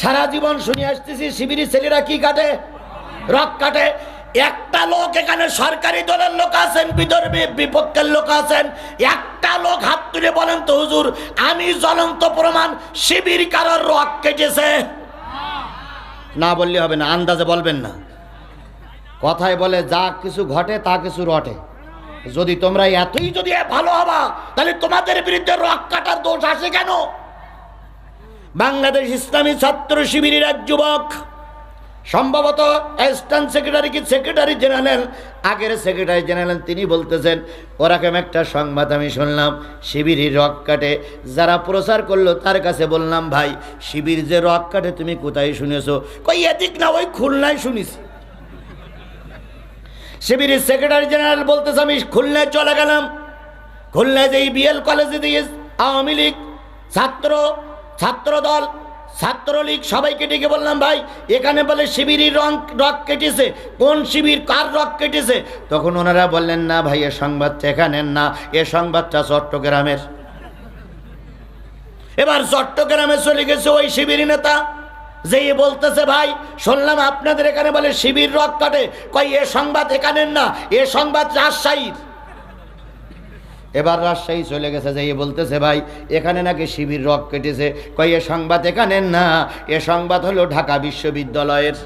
সারা জীবন শুনে আসতেছি শিবিরি ছেলেরা কি কাটে? রক কাটে। একটা লোক এখানে সরকারি দলের লোক আছেন, বিদর্ভী বিপক্ষের লোক আছেন। একটা লোক হাত তুলে বলেন তো, হুজুর, আমি জ্বলন্ত প্রমাণ, শিবির কারোর রক কেটেছে? না বললে হবে না, আন্দাজে বলবেন না। কথায় বলে যা কিছু ঘটে, তা কিছু রটে। যদি তোমরা এতই যদি ভালো হবা, তাহলে তোমাদের বিরুদ্ধে রক কাটার দোষ আসে কেন? বাংলাদেশ ইসলামী ছাত্র শিবিরের এক যুবক, সম্ভবত অ্যাসিস্ট্যান্ট সেক্রেটারি কি সেক্রেটারি জেনারেল আগের সেক্রেটারি জেনারেল তিনি বলতেছেন, ওরকম একটা সংবাদ আমি শুনলাম, শিবিরের রক কাটে। যারা প্রচার করল, তার কাছে বললাম, ভাই, শিবির যে রক কাটে, তুমি কোথায় শুনেছো? কই, এদিক না, ওই খুলনায় শুনিছি শিবিরের সেক্রেটারি জেনারেল বলতেছে, আমি খুলনায় চলে গেলাম। খুলনায় যে বিএল কলেজে দিয়ে আওয়ামী লীগ ছাত্র ছাত্র দল ছাত্রলীগ, সবাইকে ডেকে বললাম, ভাই, এখানে বলে শিবিরের রং, রক কেটেছে। কোন শিবির, কার রক কেটেছে? তখন ওনারা বললেন, না ভাই, এ সংবাদটা এখানের না, এ সংবাদটা চট্টগ্রামের। এবার চট্টগ্রামে চলে গেছে ওই শিবির নেতা। যে বলতেছে, ভাই, শুনলাম আপনাদের এখানে বলে শিবির রক কাটে। কই এ সংবাদ এখানের না, এ সংবাদ রাজশাহীর। এবার রাজশাহী চলে গেছে, যে বলতেছে, ভাই, এখানে নাকি শিবির রক কেটেছে। কই এ সংবাদ এখানের না, এ সংবাদ হলো ঢাকা বিশ্ববিদ্যালয়ের।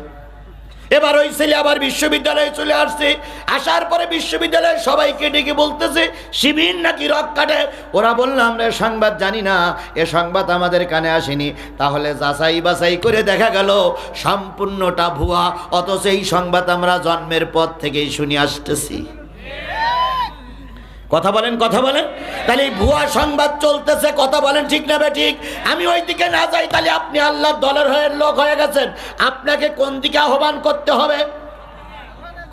এবার ওই ছেলে আবার বিশ্ববিদ্যালয়ে চলে আসছে। আসার পরে বিশ্ববিদ্যালয়ের সবাইকে ডেকে বলতেছে, শিবির নাকি রক কাটে? ওরা বলল, আমরা সংবাদ জানি না, এ সংবাদ আমাদের কানে আসেনি। তাহলে যাচাই বাছাই করে দেখা গেল, সম্পূর্ণটা ভুয়া, অথচ এই সংবাদ আমরা জন্মের পর থেকেই শুনি আসতেছি। কথা বলেন কথা বলেন। তাহলে ভুয়া সংবাদ চলতেছে, কথা বলেন, ঠিক না ঠিক? আমি ওই দিকে না যাই, তাহলে আপনি আল্লাহর দলের হয়ে লোক হয়ে গেছেন। আপনাকে কোন দিকে আহ্বান করতে হবে?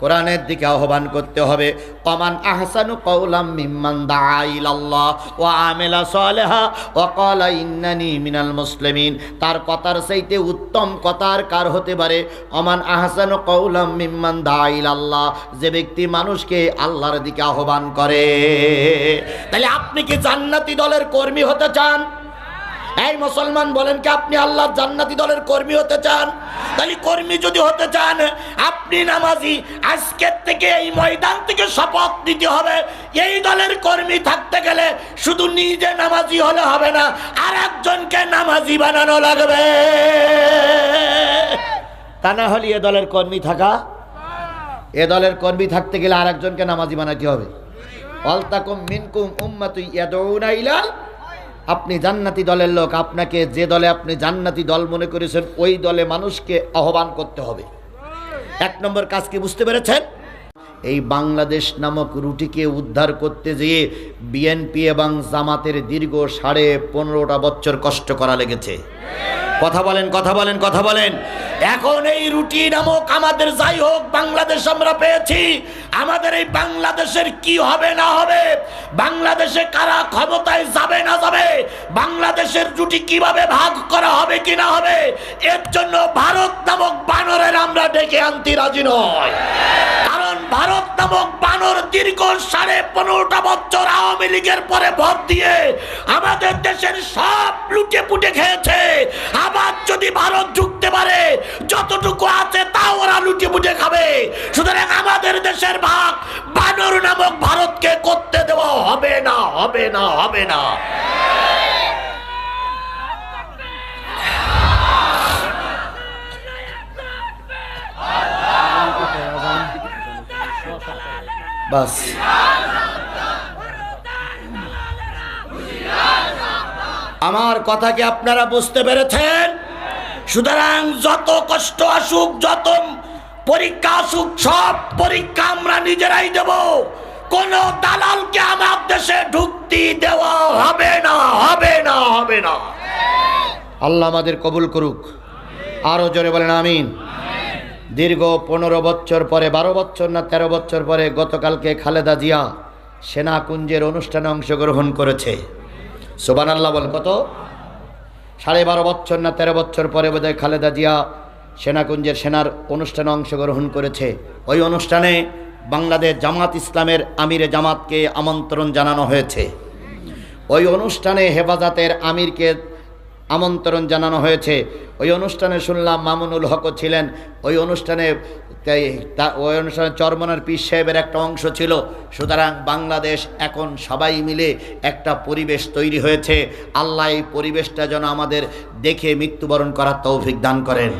কোরআনের দিকে আহ্বান করতে হবে। অমান আহসানু কৌলাম মিম্মান দাইলাল্লাহ ও আমেলা সালেহা ও কলা ইন্নানি মিনাল মুসলিমিন। তার কথার সেইতে উত্তম কথার কার হতে পারে? অমান আহসানু কৌলাম মিম্মান দাইলাল্লাহ যে ব্যক্তি মানুষকে আল্লাহর দিকে আহ্বান করে। তাহলে আপনি কি জান্নাতি দলের কর্মী হতে চান? এই মুসলমান বলেন কি, আপনি আল্লাহ জান্নাতি দলের কর্মী হতে চান? তাহলে কর্মী যদি হতে চান, আপনি নামাজি, আজকের থেকে এই ময়দান থেকে শপথ নিতে হবে। এই দলের কর্মী থাকতে গেলে শুধু নিজে নামাজি হলে হবে না আর একজনকে নামাজি বানানো লাগবে। তা না হলে এ দলের কর্মী থাকা? এ দলের কর্মী থাকতে গেলে আর একজনকে নামাজি বানাতে হবে। অলতাকুম মিনকুম উম্মাতুই ইয়াদউনা ইলাল আপনি জান্নাতি দলের লোক, আপনাকে যে দলে আপনি জান্নাতি দল মনে করেছেন, ওই দলে মানুষকে আহ্বান করতে হবে। এক নম্বর কাজ কি বুঝতে পেরেছেন? এই বাংলাদেশ নামক রুটিকে উদ্ধার করতে যেয়ে বিএনপি এবং জামাতের দীর্ঘ সাড়ে পনেরোটা বছর কষ্ট করা লেগেছে। কথা বলেন কথা বলেন কথা বলেন। এখন এই রুটি নামক আমাদের যাই হোক, বাংলাদেশ আমরা পেয়েছি। আমাদের এই বাংলাদেশের কি হবে, না হবে? বাংলাদেশে কারা ক্ষমতায় যাবে, না যাবে? বাংলাদেশের রুটি কীভাবে ভাগ করা হবে, কি না হবে? এর জন্য ভারত নামক বানরের আমরা ডেকে আনতে রাজি নয় কারণ ভারত নামক বানর দীর্ঘ সাড়ে পনেরোটা বছর আওয়ামী লীগের পরে ভোট দিয়ে আমাদের দেশের সব লুটে পুটে খেয়েছে। আবার যদি ভারত ঢুকতে পারে, যতটুকু আছে তা ওরা লুটে পুটে খাবে। সুতরাং আমাদের দেশের ভাগ বানর নামক ভারতকে করতে দেওয়া হবে না হবে না হবে না। বাস। আমার কথা কি আপনারা বুঝতে পেরেছেন? সুতরাং যত কষ্ট আসুক, যত পরীক্ষা আসুক, সব পরীক্ষা আমরা নিজেরাই দেব। কোন দালালকে আমার দেশে ঢুকতে দেওয়া হবে না হবে না হবে না। আল্লাহ আমাদের কবুল করুক। আরও জোরে বলেন, আমিন। দীর্ঘ পনেরো বছর পরে, বারো বছর না তেরো বছর পরে গতকালকে খালেদা জিয়া সেনাকুঞ্জের অনুষ্ঠানে অংশগ্রহণ করেছে। সোবান আল্লাহ বল, কত? সাড়ে বারো বছর না তেরো বছর পরে বোধহয় খালেদা জিয়া সেনাকুঞ্জের সেনার অনুষ্ঠানে অংশগ্রহণ করেছে। ওই অনুষ্ঠানে বাংলাদেশ জামাত ইসলামের আমিরে জামাতকে আমন্ত্রণ জানানো হয়েছে। ওই অনুষ্ঠানে হেফাজতের আমিরকে আমন্ত্রণ জানানো হয়েছে। ওই অনুষ্ঠানে শুনলাম মামুনুল হকও ছিলেন। ওই অনুষ্ঠানে ওই অনুষ্ঠানে চরমনার পীর সাহেবের একটা অংশ ছিল। সুতরাং বাংলাদেশ এখন সবাই মিলে একটা পরিবেশ তৈরি হয়েছে। আল্লাহ এই পরিবেশটা যেন আমাদের দেখে মৃত্যুবরণ করার তৌফিক দান করেন।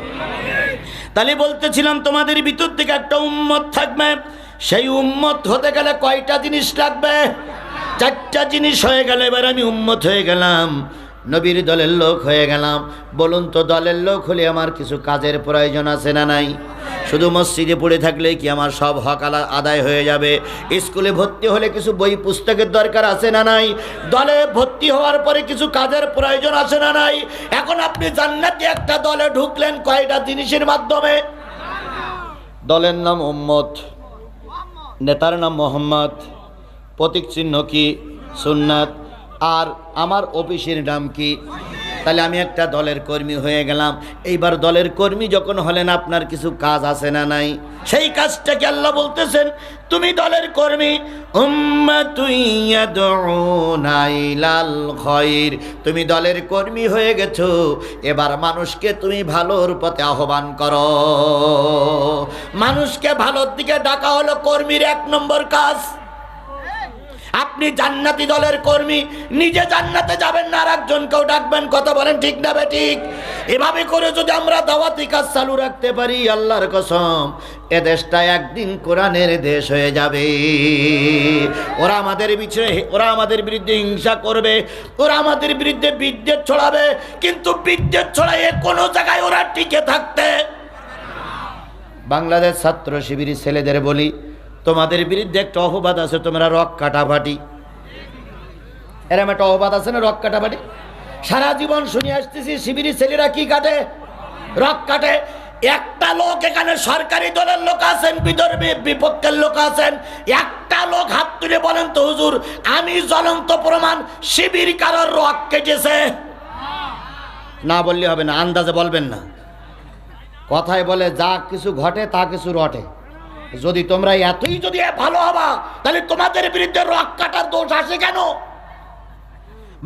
তাহলে বলতেছিলাম, তোমাদের ভিতর থেকে একটা উম্মত থাকবে। সেই উম্মত হতে গেলে কয়টা জিনিস লাগবে? চারটা জিনিস হয়ে গেলে, এবার আমি উম্মত হয়ে গেলাম। নবীর দলের লোক হয়ে গেলাম। বলুন তো, দলের লোক হলে আমার কিছু কাজের প্রয়োজন আছে না নাই? শুধু মসজিদে পড়ে থাকলে কি আমার সব হক আদায় হয়ে যাবে? স্কুলে ভর্তি হলে কিছু বই পুস্তকের দরকার আছে না নাই? দলে ভর্তি হওয়ার পরে কিছু কাজের প্রয়োজন আছে না নাই? এখন আপনি জান্নাতে একটা দলে ঢুকলেন কয়টা জিনিসের মাধ্যমে? দলের নাম উম্মত, নেতার নাম মোহাম্মদ, প্রতীক চিহ্ন কি? সুন্নাত। আর আমার অফিসের নাম কি? তাহলে আমি একটা দলের কর্মী হয়ে গেলাম। এইবার দলের কর্মী যখন হলেন, আপনার কিছু কাজ আছে না নাই? সেই কাজটাকে আল্লাহ বলতেছেন? তুমি দলের কর্মী। খায়র তুমি দলের কর্মী হয়ে গেছো। এবার মানুষকে তুমি ভালোর পথে আহ্বান করো। মানুষকে ভালোর দিকে ডাকা হলো কর্মীর এক নম্বর কাজ। আপনি জান্নাতি দলের কর্মী, নিজে জান্নাতে যাবেন না আর একজনকেও ডাকবেন, কথা বলেন, ঠিক না বে, ঠিক? এভাবে করে যদি আমরা দাওয়াতি কাজ চালু রাখতে পারি, আল্লাহর কসম, এ দেশটা একদিন কোরআনের দেশ হয়ে যাবে। ওরা আমাদের পিছনে ওরা আমাদের বিরুদ্ধে হিংসা করবে, ওরা আমাদের বিরুদ্ধে বিদ্যুৎ ছড়াবে, কিন্তু বিদ্যুৎ ছড়াইয়ে কোনো জায়গায় ওরা টিকে থাকতে। বাংলাদেশ ছাত্র শিবিরের ছেলেদের বলি তোমাদের বিরুদ্ধে একটা অপবাদ আছে, তোমরা রক কাটাফাটি এরম একটা অপবাদ আছে না, রক কাটাফাটি সারা জীবন শুনে আসতেছি, শিবিরের ছেলেরা কি কাটে? রক কাটে। একটা লোক এখানে সরকারি দলের লোক আছেন, বিদর্ভী বিপক্ষের লোক আছেন। একটা লোক হাত তুলে বলেন তো, হুজুর, আমি জ্বলন্ত প্রমাণ, শিবির কারোর রক কেটেছে? না বললে হবে না, আন্দাজে বলবেন না। কথায় বলে যা কিছু ঘটে, তা কিছু রটে। যদি তোমরা এতই যদি ভালো হবা, তাহলে তোমাদের বিরুদ্ধে রক কাটার দোষ আসে কেন?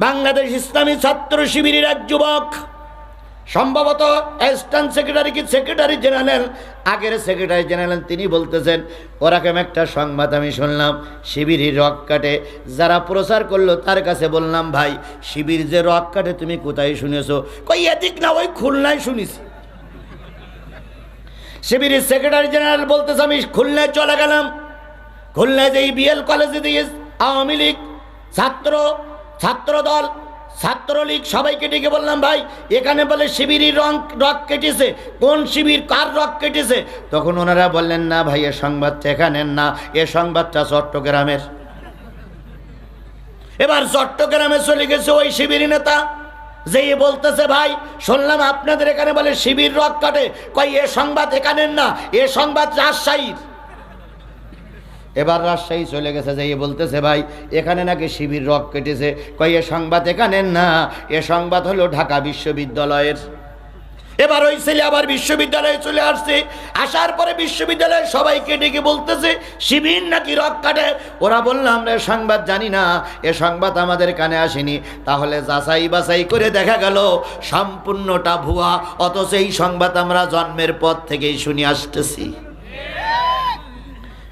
বাংলাদেশ ইসলামী ছাত্র শিবিরের এক যুবক, সম্ভবত অ্যাসিস্ট্যান্ট সেক্রেটারি কি সেক্রেটারি জেনারেল আগের সেক্রেটারি জেনারেল তিনি বলতেছেন, ওরকম একটা সংবাদ আমি শুনলাম, শিবিরের রক কাটে। যারা প্রচার করল, তার কাছে বললাম, ভাই, শিবির যে রক কাটে, তুমি কোথায় শুনেছো? কই, এদিক না, ওই খুলনায় শুনিছি। শিবিরের সেক্রেটারি জেনারেল বলতেছে, আমি খুলনায় চলে গেলাম। খুলনায় যে বিএল কলেজে দিয়ে আওয়ামী লীগ, ছাত্র ছাত্র দল ছাত্রলীগ সবাইকে ডেকে বললাম, ভাই, এখানে বলে শিবিরের রং, রক কেটেছে। কোন শিবির, কার রক কেটেছে? তখন ওনারা বললেন, না ভাই, এ সংবাদটা এখানের না। এ সংবাদটা চট্টগ্রামের। এবার চট্টগ্রামে চলে গেছে ওই শিবির নেতা। যে বলতেছে, ভাই, শুনলাম আপনাদের এখানে বলে শিবির রক কাটে। কই এ সংবাদ এখানের না, এ সংবাদ রাজশাহীর। এবার রাজশাহী চলে গেছে যে বলতেছে, ভাই, এখানে নাকি শিবির রক কেটেছে। কই এ সংবাদ এখানের না, এ সংবাদ হলো ঢাকা বিশ্ববিদ্যালয়ের। এবার ওই ছেলে আবার বিশ্ববিদ্যালয়ে চলে আসছে। আসার পরে বিশ্ববিদ্যালয়ে সবাইকে ডেকে বলতেছে, শিবির নাকি রক কাটে? ওরা বলল, আমরা সংবাদ জানি না। এ সংবাদ আমাদের কানে আসেনি। তাহলে যাচাই বাছাই করে দেখা গেল, সম্পূর্ণটা ভুয়া। অথচ এই সংবাদ আমরা জন্মের পর থেকেই শুনি আসতেছি।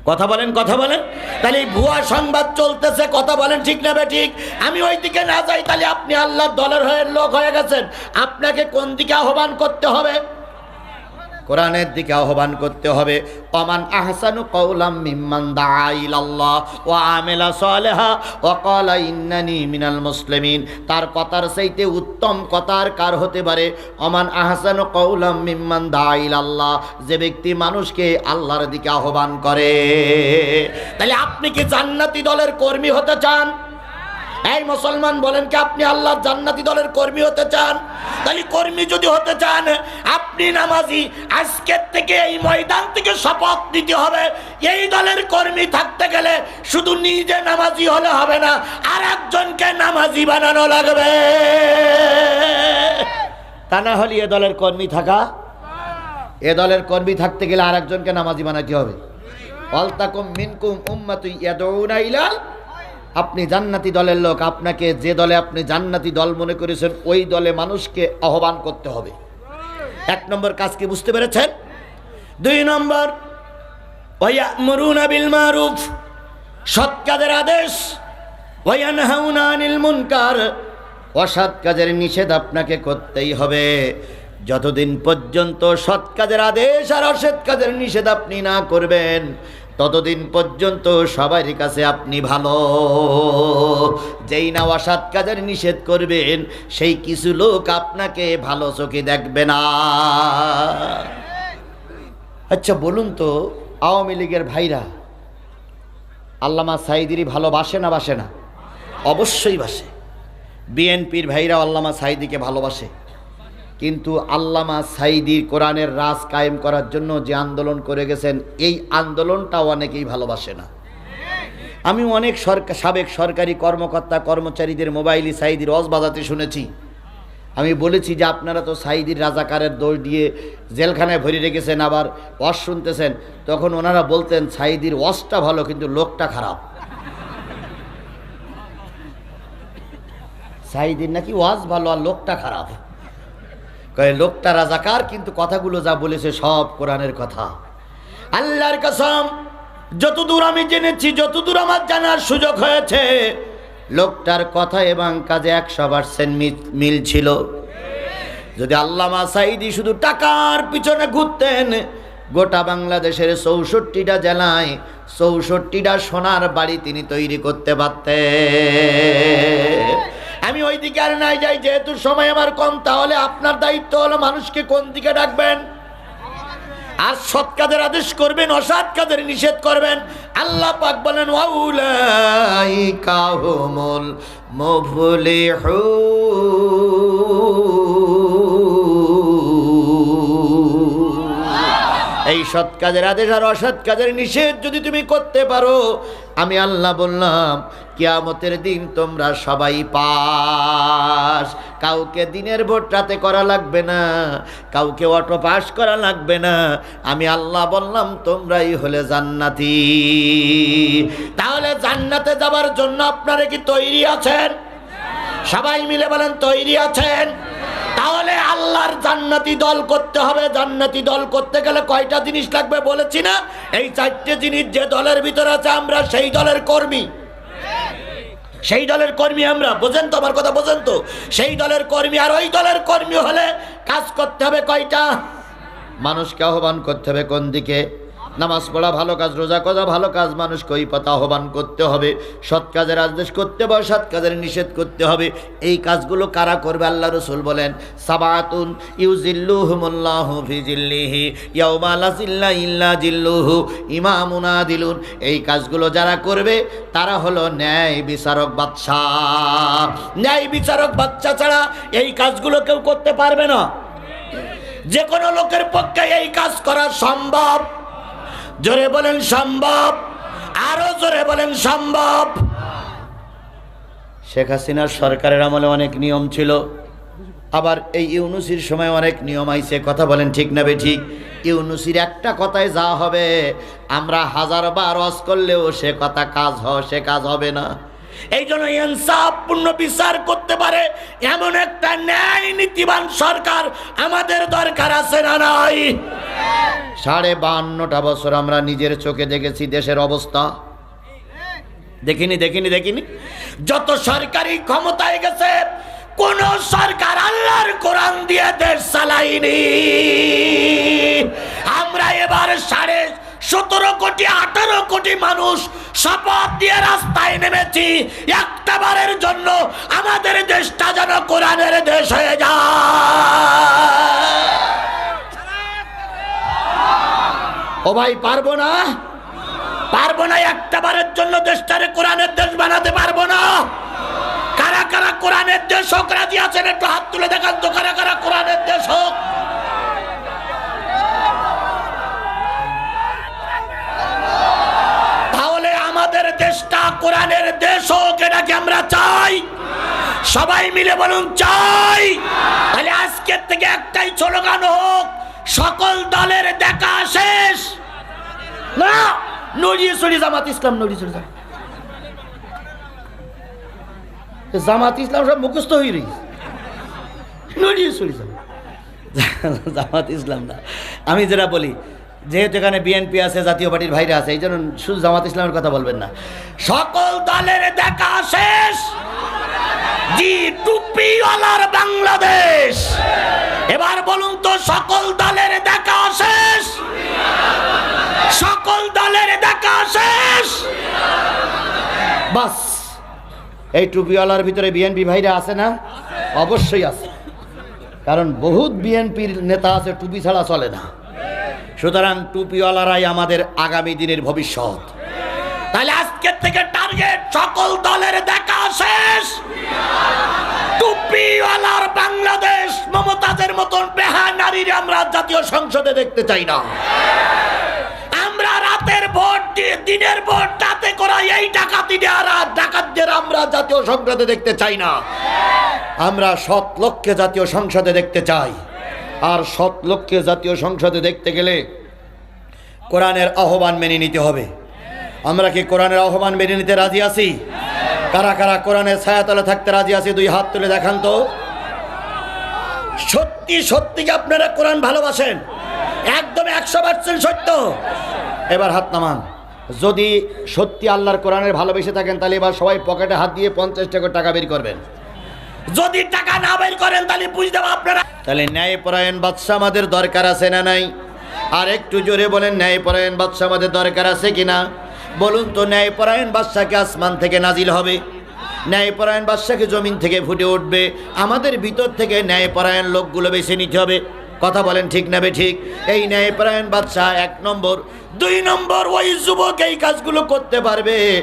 কথা বলেন কথা বলেন। তাহলে এই ভুয়া সংবাদ চলতেছে, কথা বলেন, ঠিক না বে ঠিক? আমি ওই দিকে না যাই, তাহলে আপনি আল্লাহর দলের হয়ে লোক হয়ে গেছেন। আপনাকে কোন দিকে আহ্বান করতে হবে? কোরআনের দিকে আহ্বান করতে হবে। অমান আহসানু কৌলাম মিম্মান দাইলাল্লাহ ও আমেলা সালেহা ও কলা ইন্নানি মিনাল মুসলিমিন। তার কথার সেইতে উত্তম কথার কার হতে পারে? অমান আহসানু কৌলাম মিম্মান দাইলাল্লাহ যে ব্যক্তি মানুষকে আল্লাহর দিকে আহ্বান করে। তাহলে আপনি কি জান্নাতি দলের কর্মী হতে চান? এই মুসলমান বলেন কি, আপনি আল্লাহ জান্নাতি দলের কর্মী হতে চান? তাহলে কর্মী যদি হতে চান, আপনি নামাজি, আজকের থেকে এই ময়দান থেকে শপথ নিতে হবে। এই দলের কর্মী থাকতে গেলে শুধু নিজে নামাজি হলে হবে না আর একজনকে নামাজি বানানো লাগবে। তা না হলে এ দলের কর্মী থাকা? এ দলের কর্মী থাকতে গেলে আর একজনকে নামাজি বানাতে হবে। অলতাকুম মিনকুম উম্মাতু ইয়াদউনা ইলা আপনি জান্নাতি দলের লোক, আপনাকে যে দলে আপনি জান্নাতি দল মনে করেছেন, ওই দলে মানুষকে আহ্বান করতে হবে। এক নম্বর কাজ কি বুঝতে পেরেছেন? দুই নম্বর, ওয়ায়ামুরুনা বিল মারুফ, সৎ কাজের আদেশ, ওয়ায়ানহাউনা আনিল মুনকার, অসৎ কাজের নিষেধ আপনাকে করতেই হবে। যতদিন পর্যন্ত সৎ কাজের আদেশ আর অসৎ কাজের নিষেধ আপনি না করবেন ততদিন পর্যন্ত সবার কাছে আপনি ভালো। যেই না অসৎ কাজের নিষেধ করবেন, সেই কিছু লোক আপনাকে ভালো চোখে দেখবে না। আচ্ছা বলুন তো, আওয়ামী লীগের ভাইরা আল্লামা সাইদিরই ভালোবাসে না বাসে না? অবশ্যই বাসে। বিএনপির ভাইরা আল্লামা সাইদিকে ভালোবাসে। কিন্তু আল্লামা সাইদি কোরআনের রাজ কায়েম করার জন্য যে আন্দোলন করে গেছেন, এই আন্দোলনটা অনেকেই ভালোবাসে না। আমি অনেক সরকার, সাবেক সরকারি কর্মকর্তা, কর্মচারীদের মোবাইলে সাইদির রস বাজাতে শুনেছি। আমি বলেছি যে আপনারা তো সাইদির রাজাকারের দোষ দিয়ে জেলখানায় ভরে রেখেছেন, আবার ওয়াজ শুনতেছেন। তখন ওনারা বলতেন সাইদির ওয়াজটা ভালো, কিন্তু লোকটা খারাপ। সাইদির নাকি ওয়াজ ভালো আর লোকটা খারাপ। কয়ে, লোকটা রাজাকার, কিন্তু কথাগুলো যা বলেছে সব কোরআনের কথা। আল্লাহর কসম, যতদূর আমি জেনেছি, যতদূর আমার জানার সুযোগ হয়েছে, লোকটার কথা এবং কাজে একশো পার্সেন্ট মিল ছিল। যদি আল্লামা সাইদি শুধু টাকার পিছনে ঘুরতেন, গোটা বাংলাদেশের চৌষট্টিটা জেলায় চৌষট্টিটা সোনার বাড়ি তিনি তৈরি করতে পারতেন। আমি ওই দিকে আর নাই যাই, যেহেতু সময় আমার কম, তাহলে আপনার দায়িত্ব হলো মানুষকে কোন দিকে ডাকবেন? আর সৎ কাজের আদেশ করবেন, অসৎ কাজের নিষেধ করবেন। আল্লাহ পাক বলেন এই সৎ কাজের আদেশ আর অসৎ কাজের নিষেধ যদি তুমি করতে পারো, আমি আল্লাহ বললাম কিয়ামতের দিন তোমরা সবাই পাস। কাউকে দিনের ভোট রাতে করা লাগবে না, কাউকে অটো পাস করা লাগবে না। আমি আল্লাহ বললাম, তোমরাই হলে জান্নাতি। তাহলে জান্নাতে যাবার জন্য আপনারা কি তৈরি আছেন? সবাই মিলে বলেন, তৈরি আছেন? তাহলে আল্লাহর জান্নাতি দল করতে হবে। জান্নাতি দল করতে গেলে কয়টা জিনিস লাগবে বলেছি না? এই চারটে জিনিস যে দলের ভিতরে আছে, আমরা সেই দলের কর্মী। সেই দলের কর্মী আমরা, বোঝেন তো আমার কথা, বোঝেন তো। সেই দলের কর্মী আর ওই দলের কর্মী হলে কাজ করতে হবে কয়টা? মানুষকে আহ্বান করতে হবে কোন দিকে? নামাজ পড়া ভালো কাজ, রোজা করা ভালো কাজ, মানুষকে ওই পথে আহ্বান করতে হবে। সৎ কাজের আদেশ করতে হবে, সৎ কাজের নিষেধ করতে হবে। এই কাজগুলো কারা করবে আল্লাহ রসুল বলেন, সাবাতুন ইউজিল্লুহুমুল্লাহু ফি জিল্লিহি লা জিল্লা ইল্লা জিল্লুহু, ইমামুনা দিলুন। এই কাজগুলো যারা করবে, তারা হলো ন্যায় বিচারক বাদশাহ। ন্যায় বিচারক বাচ্চা ছাড়া এই কাজগুলো কেউ করতে পারবে না। যে কোনো লোকের পক্ষে এই কাজ করা সম্ভব। জোরে বলেন সম্ভব? আরও জোরে বলেন সম্ভব? শেখ হাসিনার সরকারের আমলে অনেক নিয়ম ছিল। আবার এই ইউনুসির সময় অনেক নিয়ম আইছে, কথা বলেন ঠিক না বে ঠিক? ইউনুসির একটা কথায় যা হবে, আমরা হাজার বার অস করলেও সে কথা কাজ হ, সে কাজ হবে না। এই জন্য ইনসাফপূর্ণ বিচার করতে পারে এমন একটা ন্যায় নীতিবান সরকার আমাদের দরকার আছে না নাই? সাড়ে বাহান্নটা বছর আমরা নিজের চোখে দেখেছি দেশের অবস্থা। দেখিনি দেখিনি দেখিনি? যত সরকারি ক্ষমতায় গেছে কোন সরকার আল্লাহর কোরআন দিয়ে দেশ চালাইনি আমরা এবার সাড়ে সতেরো কোটি, আঠারো কোটি মানুষ শপথ দিয়ে রাস্তায় নেমেছি। একটা বারের জন্য আমাদের দেশটা যেন কোরআনের দেশ হয়ে যায়। ও ভাই, পারব না? পারব না, একটা বারের জন্য দেশটারে কোরআনের দেশ বানাতে পারব না। কারা কারা কোরআনের দেশ হোক, রাজি আছেন, একটু হাত তুলে দেখান তো, কারা কারা কোরআনের দেশ হোক তাহলে আমাদের দেশটা কোরআনের দেশ হোক এটা কি আমরা চাই। সবাই মিলে বলুন, চাই। তাহলে আজকের থেকে একটাই স্লোগান হোক, সকল দলের দেখা শেষ। না, নড়িয়ে সরি জামাত ইসলাম, নড়িয়ে সরি জামাত। জামাত ইসলাম সব মুখস্থ হয়ে রয়েছে। নড়িয়ে চলেছে জামাত ইসলাম না। আমি যেটা বলি যেহেতু এখানে বিএনপি আছে, জাতীয় পার্টির ভাইরা আছে এই জন্য শুধু জামাত ইসলামের কথা বলবেন না। সকল দলের দেখা শেষ। জি টুপিওয়ালার বাংলাদেশ। এবার বলুন তো, সকল দলের দেখা শেষ। সকল দলের দেখা শেষ। বাস। এই টুপিওয়ালার ভিতরে বিএনপি ভাইরা আছে না? অবশ্যই আছে। কারণ বহুত বিএনপির নেতা আছে, টুপি ছাড়া চলে না। সুতরাং টুপিওয়ালারাই আমাদের আগামী দিনের ভবিষ্যৎ। তাহলে আজকের থেকে টার্গেট সকল দলের দেখা শেষ। টুপিওয়ালার বাংলাদেশ মমতাজের মতন বেহা নারীর আমরা জাতীয় সংসদে দেখতে চাই না। আমরা রাতের ভোট দিনের ভোট রাতে করা এই ডাকাতি আর ডাকাতদের আমরা জাতীয় সংসদে দেখতে চাই না। আমরা সৎ লক্ষ্যে জাতীয় সংসদে দেখতে চাই। আর সৎ লক্ষ্যে জাতীয় সংসদে দেখতে গেলে কোরআনের আহ্বান মেনে নিতে হবে। আমরা কি কোরআনের আহ্বান মেনে নিতে রাজি আছি? কারা কারা কোরআনের ছায়াতলে থাকতে রাজি আছি, দুই হাত তুলে দেখান তো। সত্যি সত্যি আপনারা কোরআন ভালোবাসেন? একদম একশো পার্সেন্ট সত্য। এবার হাত নামান। যদি সত্যি আল্লাহর কোরআনের ভালোবেসে থাকেন, তাহলে এবার সবাই পকেটে হাত দিয়ে পঞ্চাশ টাকা টাকা বের করবেন। যদি টাকা না বের করেন, তাহলে বুঝতে আপনারা তাহলে ন্যায়পরায়ণ বাদশা আমাদের দরকার আছে না নাই? আর একটু জোরে বলেন, ন্যায়পরায়ণ বাদশা আমাদের দরকার আছে কিনা বলুন তো, ন্যায়পরায়ণ বাদশাকে আসমান থেকে নাজিল হবে? ন্যায়পরায়ণ বাদশাকে জমিন থেকে ফুটে উঠবে। আমাদের ভিতর থেকে ন্যায়পরায়ণ লোকগুলো বেছে নিতে হবে। কথা বলেন ঠিক না ঠিক? এই ন্যায়পরায়ণ বাদশাহ এক নম্বর। দুই নম্বর, ওই যুবক এই কাজগুলো করতে পারবে।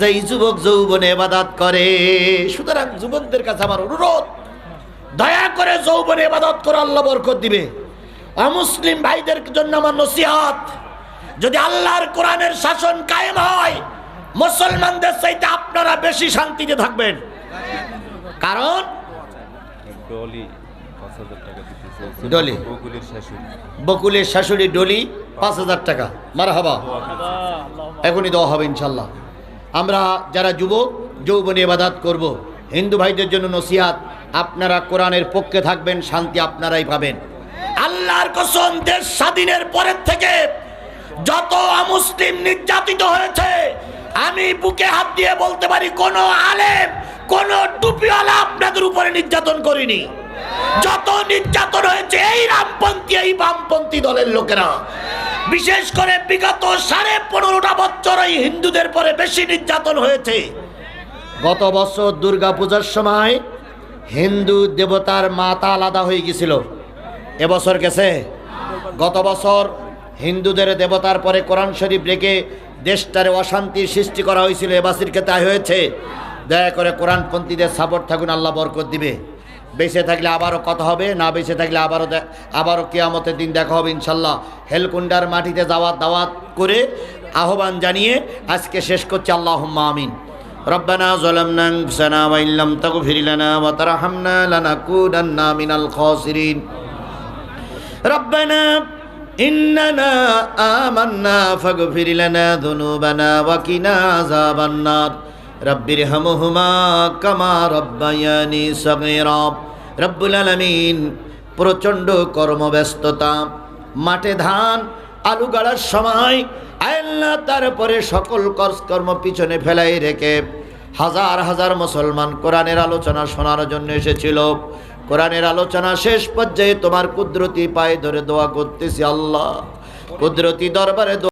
যেই যুবক যৌবনে এবাদাত করে সুতরাং যুবকদের কাছে আমার অনুরোধ দয়া করে যৌবনে এবাদত করে আল্লাহ বরকত দিবে। অমুসলিম ভাইদের জন্য আমার নসিহাত যদি আল্লাহর কোরআনের শাসন কায়েম হয় মুসলমানদের চাইতে আপনারা বেশি শান্তিতে থাকবেন। কারণ? ডলি বকুলের শাশুড়ি। ডলি পাঁচ হাজার টাকা। মারা হবা এখনই দেওয়া হবে ইনশাল্লাহ। আমরা যারা যুবক, যৌবনে এবাদাত করব। হিন্দু ভাইদের জন্য নসিহাত, আপনারা কোরআনের পক্ষে থাকবেন, শান্তি আপনারাই পাবেন আল্লাহর কসম, দেশ স্বাধীনের পরের থেকে যত অমুসলিম নির্যাতিত হয়েছে, আমি বুকে হাত দিয়ে বলতে পারি, কোন আলেম, কোন টুপিওয়ালা আপনাদের উপরে নির্যাতন করিনি যত নির্যাতন হয়েছে, এই রামপন্থী, এই বামপন্থী দলের লোকেরা বিশেষ করে বিগত সাড়ে পনেরোটা বছর এই হিন্দুদের পরে বেশি নির্যাতন হয়েছে। গত বছর দুর্গা পূজার সময় হিন্দু দেবতার মাতা আলাদা হয়ে গেছিল। এবছর গেছে। গত বছর হিন্দুদের দেবতার পরে কোরআন শরীফ রেখে দেশটারে অশান্তির সৃষ্টি করা হয়েছিল, এবাসির ক্ষেত্রে হয়েছে। দয়া করে কোরআনপন্থীদের সাপোর্ট থাকুন, আল্লাহ বরকত দিবে। বেঁচে থাকলে আবারও কথা হবে না বেঁচে থাকলে আবারও দে- আবারও কেয়ামতের দিন দেখা হবে ইনশাল্লাহ হেলকুন্ডার মাটিতে দাওয়াত দাওয়াত করে আহ্বান জানিয়ে আজকে শেষ করছি আল্লাহ আমিন ربنا ظلمنا انفسنا وان لم تغفر لنا وترحمنا لنكونن من الخاسرين ربنا إننا آمنا فاغفر لنا ذنوبنا وقنا عذاب النار রব্বির হামহুমা কামা রব্বায়ানি রব্বুল আলমিন প্রচণ্ড কর্মব্যস্ততা, মাঠে ধান, আলু গাড়ার সময় আল্লাহ তারপরে সকল কর্ম পিছনে ফেলাই রেখে হাজার হাজার মুসলমান কোরআনের আলোচনা শোনার জন্য এসেছিল। কোরআনের আলোচনা শেষ পর্যায়ে তোমার কুদরতি পায়ে ধরে দোয়া করতেছি, আল্লাহ। কুদরতি দরবারে